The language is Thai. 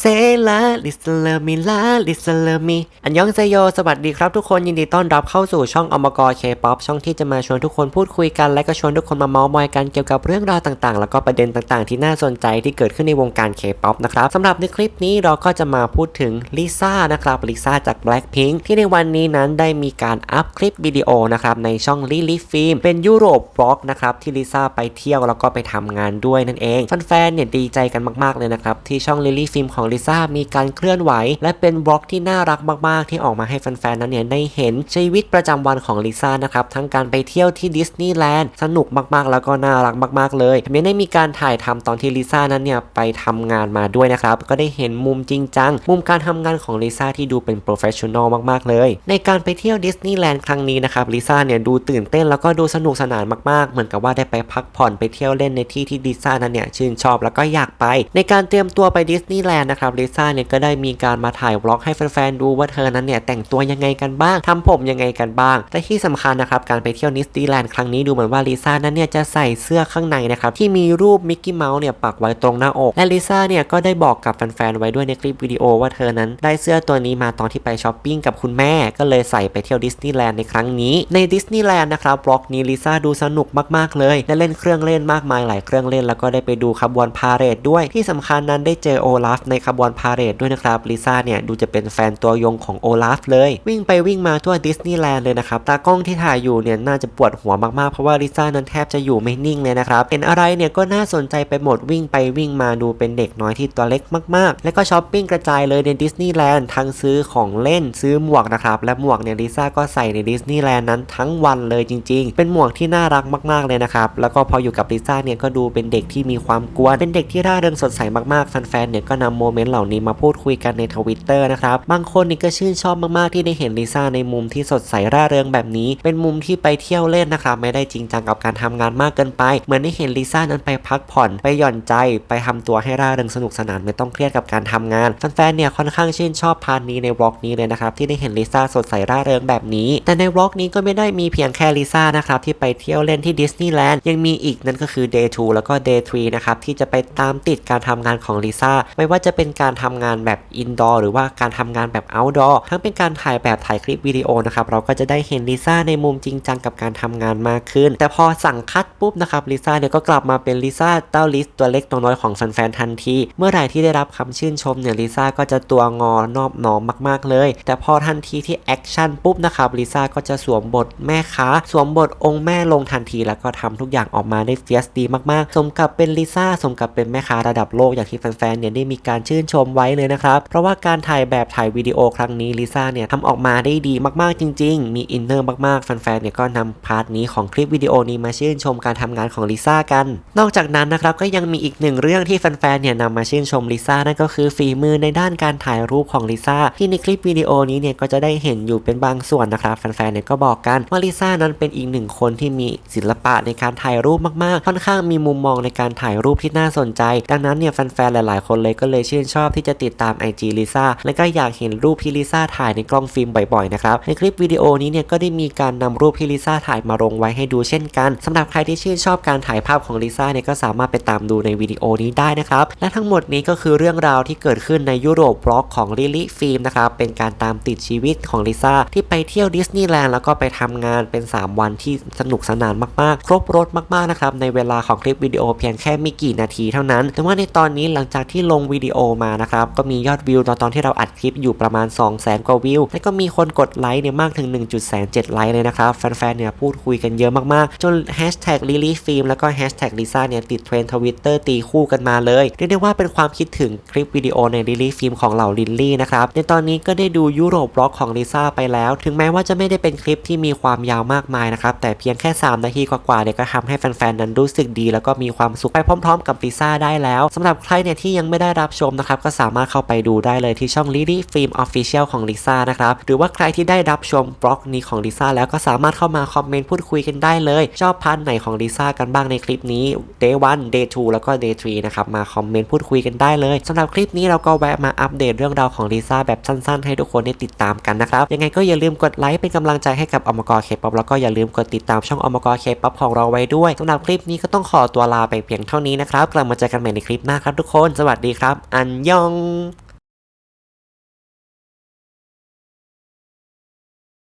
เซลาลิสเลมิลาลิสเลมิอันยองเซโย สวัสดีครับทุกคนยินดีต้อนรับเข้าสู่ช่องอมกรเคป๊อปช่องที่จะมาชวนทุกคนพูดคุยกัน และก็ชวนทุกคนมาเมาส์มอยกันเกี่ยวกับเรื่องราวต่างๆ แล้วก็ประเด็นต่างๆ ที่น่าสนใจที่เกิดขึ้นในวงการเคป๊อปนะครับสำหรับในคลิปนี้เราก็จะมาพูดถึงลิซ่านะครับลิซ่าจาก Blackpink ที่ในวันนี้นั้นได้มีการอัพคลิปวิดีโอนะครับในช่องลิลิฟิล์มเป็นยุโรปบล็อกนะครับที่ลิซ่าไปเที่ยวแล้วก็ไปทำงานด้วยนั่นเองแฟนๆเนี่ยดีใจกันมากๆเลยนะครับที่ช่องลิลิฟิล์มของลิซ่ามีการเคลื่อนไหว และเป็นบล็อกที่น่ารักมากๆ ที่ออกมาให้แฟนๆนั้นเนี่ยได้เห็นชีวิตประจำวันของลิซ่านะครับทั้งการไปเที่ยวที่ดิสนีย์แลนด์สนุกมากๆ แล้วก็น่ารักมากๆ เลยแถมยังได้มีการถ่ายทำตอนที่ลิซ่านั้นเนี่ยไปทำงานมาด้วยนะครับก็ได้เห็นมุมจริงจังมุมการทำงานของลิซ่าที่ดูเป็นโปรเฟชชั่นอลมากๆ เลย ในการไปเที่ยวดิสนีย์แลนด์ครั้งนี้นะครับลิซ่าเนี่ยดูตื่นเต้นแล้วก็ดูสนุกสนานมากๆ เหมือนกับว่าได้ไปพักผ่อนไปเที่ยวเล่นในที่ที่ลิซ่านั้นเนี่ยชื่นชอบแล้วก็อยากไป ในการเตรียมตัวไปดิสนีย์แลนด์นะครับลิซ่าเนี่ยก็ได้มีการมาถ่ายบล็อกให้แฟนๆดูว่าเธอนั้นเนี่ยแต่งตัวยังไงกันบ้างทำผมยังไงกันบ้างและที่สำคัญนะครับการไปเที่ยวดิสนีย์แลนด์ครั้งนี้ดูเหมือนว่าลิซ่านั้นเนี่ยจะใส่เสื้อข้างในนะครับที่มีรูปมิกกี้เมาส์เนี่ยปักไว้ตรงหน้าอก และลิซ่าเนี่ยก็ได้บอกกับแฟนๆไว้ด้วยในคลิปวิดีโอว่าเธอนั้นได้เสื้อตัวนี้มาตอนที่ไปช้อปปิ้งกับคุณแม่ ก็เลยใส่ไปเที่ยวดิสนีย์แลนด์ในครั้งนี้ ในดิสนีย์แลนด์นะครับบล็อกนี้ลิซ่าดูสนุกมากๆเลยได้เล่นเครื่องเล่นมากมายหลายเครื่องเล่นแล้วก็ได้ไปดูขบวนพาเหรดด้วยที่สำคัญนั้นได้เจอโอลาฟในขบวนพาเหรดด้วยนะครับลิซ่าเนี่ยดูจะเป็นแฟนตัวยงของโอลาฟเลย วิ่งไปวิ่งมาทั่วดิสนีย์แลนด์เลยนะครับตากล้องที่ถ่ายอยู่เนี่ยน่าจะปวดหัวมากๆ เพราะว่าลิซ่านั้นแทบจะอยู่ไม่นิ่งเลยนะครับเห็นอะไรเนี่ยก็น่าสนใจไปหมดวิ่งไปวิ่งมาดูเป็นเด็กน้อยที่ตัวเล็กมากๆ แล้วก็ช้อปปิ้งกระจายเลยในดิสนีย์แลนด์ทั้งซื้อของเล่นซื้อหมวกนะครับและหมวกเนี่ยลิซ่าก็ใส่ในดิสนีย์แลนด์นั้นทั้งวันเลยจริง ๆ เป็นหมวกที่น่ารักมากๆเลยนะครับแล้วก็พออยู่กับลิซ่าเนี่ยก็ดูเป็นเด็กที่มีความกวนเป็นเด็กที่ร่าเริงสดใสมากๆแฟนๆเนี่ยก็นำโมมเมนต์เหล่านี้มาพูดคุยกันในทวิตเตอร์นะครับ บางคนนี่ก็ชื่นชอบมากๆที่ได้เห็นลิซ่าในมุมที่สดใสร่าเริงแบบนี้ เป็นมุมที่ไปเที่ยวเล่นนะครับ ไม่ได้จริงจังกับการทำงานมากเกินไป เหมือนได้เห็นลิซ่านั้นไปพักผ่อนไปหย่อนใจ ไปทำตัวให้ร่าเริงสนุกสนานไม่ต้องเครียดกับการทำงานแฟนๆเนี่ยค่อนข้างชื่นชอบพาร์ทนี้ในบล็อกนี้เลยนะครับที่ได้เห็นลิซ่าสดใสร่าเริงแบบนี้ แต่ในบล็อกนี้ก็ไม่ได้มีเพียงแค่ลิซ่านะครับที่ไปเที่ยวเล่นที่ดิสนีย์แลนด์ยังมีอีกนั่นก็คือ day 2 แล้วก็ day 3นะครับที่จะไปตามติดการทำงานของลิซ่าไม่ว่าจะเป็นการทำงานแบบอินดอร์หรือว่าการทำงานแบบเอาท์ดอร์ทั้งเป็นการถ่ายแบบถ่ายคลิปวิดีโอนะครับเราก็จะได้เห็นลิซ่าในมุมจริงจังกับการทำงานมากขึ้น แต่พอสั่งคัดปุ๊บนะครับลิซ่าเนี่ยก็กลับมาเป็นลิซ่าเต้าลิสตัวเล็กตัวน้อยของแฟนๆทันที เมื่อไหร่ที่ได้รับคำชื่นชมเนี่ยลิซ่าก็จะตัวงอนอบน้อมมากๆเลย แต่พอทันทีที่แอคชั่นปุ๊บนะครับลิซ่าก็จะสวมบทแม่ค้า สวมบทองค์แม่ลงทันทีแล้วก็ทำทุกอย่างออกมาได้เฟียสดีมากๆ สมกับเป็นลิซ่าสมกับเป็นแม่ค้าระดับโลกอย่างที่แฟนๆเนี่ยได้มีการชื่นชมไว้เลยนะครับ เพราะว่าการถ่ายแบบถ่ายวิดีโอครั้งนี้ลิซ่าเนี่ยทำออกมาได้ดีมากๆจริง ๆ มีอินเนอร์มากๆแฟนๆเนี่ยก็นำพาร์ทนี้ของคลิปวิดีโอนี้มาชื่นชมการทำงานของลิซ่ากัน นอกจากนั้นนะครับก็ยังมีอีกหนึ่งเรื่องที่แฟนๆเนี่ยนำมาชื่นชมลิซ่านั่นก็คือฝีมือในด้านการถ่ายรูปของลิซ่าที่ในคลิปวิดีโอนี้เนี่ยก็จะได้เห็นอยู่เป็นบางส่วนนะครับแฟนๆเนี่ยก็บอกกันว่าลิซ่านั้นเป็นอีกหนึ่งคนที่มีศิลปะในการถ่ายรูปมากๆ ค่อนข้างมีมุมมองในการถ่ายรูปที่น่าสนใจ ดังนั้นเนี่ยแฟนๆหลาย ๆ คนเลยก็เลยชื่ื่นชอบที่จะติดตาม IG ลิซ่าและก็อยากเห็นรูปที่ลิซ่าถ่ายในกล้องฟิล์มบ่อยๆนะครับในคลิปวิดีโอนี้เนี่ยก็ได้มีการนำรูปที่ลิซ่าถ่ายมาลงไว้ให้ดูเช่นกันสำหรับใครที่ชื่นชอบการถ่ายภาพของลิซ่าเนี่ยก็สามารถไปตามดูในวิดีโอนี้ได้นะครับและทั้งหมดนี้ก็คือเรื่องราวที่เกิดขึ้นในยุโรปบล็อกของลิลิฟิล์มนะครับเป็นการตามติดชีวิตของลิซ่าที่ไปเที่ยวดิสนีย์แลนด์แล้วก็ไปทำงานเป็น 3 วันที่สนุกสนานมากๆ ครบรถมากๆนะครับในเวลาของคลิปวิดีโอเพียงแค่ไม่กี่นาทีเท่านั้น แต่ว่าในตอนนี้หลังจากที่ลงวิดีโอมานะครับ ก็มียอดวิวตอนตอนที่เราอัดคลิปอยู่ประมาณ 2 0 0 0 0 0กว่าวิว และก็มีคนกดไลค์เนี่ยมากถึง1.7ไลค์เลยนะครับ แฟนๆ เนี่ยพูดคุยกันเยอะมากๆ จนแฮชแท็กลิลี่ฟิล์มแล้วก็แฮชแท็กลิซ่าเนี่ยติดเทรนด์ทวิตเตอร์ตีคู่กันมาเลย เรียกได้ว่าเป็นความคิดถึงคลิปวิดีโอในลิลี่ฟิล์มของเหล่าลิลลี่นะครับ ในตอนนี้ก็ได้ดูยุโรปบล็อกของลิซ่าไปแล้ว ถึงแม้ว่าจะไม่ได้เป็นคลิปที่มีความยาวมากมายนะครับ แต่เพียงแค่ 3 นาทีกว่าๆเนี่ยก็ทำให้แฟนๆ นั้นรู้สึกดี แล้วก็มีความสุขไปพร้อม ๆ กับลิซ่าได้แล้วสำหรับใครเนี่ยที่ยังไม่ได้รับชมนะครับก็สามารถเข้าไปดูได้เลยที่ช่อง Lily Film Official ของลิซ่านะครับหรือว่าใครที่ได้รับชมบล็อกนี้ของลิซ่าแล้วก็สามารถเข้ามาคอมเมนต์พูดคุยกันได้เลย ชอบพาร์ทไหนของลิซ่ากันบ้างในคลิปนี้ Day 1 Day 2 แล้วก็ Day 3นะครับมาคอมเมนต์พูดคุยกันได้เลยสำหรับคลิปนี้เราก็แวะมาอัปเดตเรื่องราวของลิซ่าแบบสั้น ๆ ให้ทุกคนได้ติดตามกันนะครับยังไงก็อย่าลืมกดไลค์เป็นกำลังใจให้กับอมกรเคป๊อปแล้วก็อย่าลืมกดติดตามช่องอมกรเคป๊อปของเราไว้ด้วยสำหรับคลิปนี้ก็ต้องขอตัวลาไปเพียงเท่านี้นะครับกลับมาเจอกันใหม่ในคลิปหน้าครับทุกคน สวัสดีครับอันยอง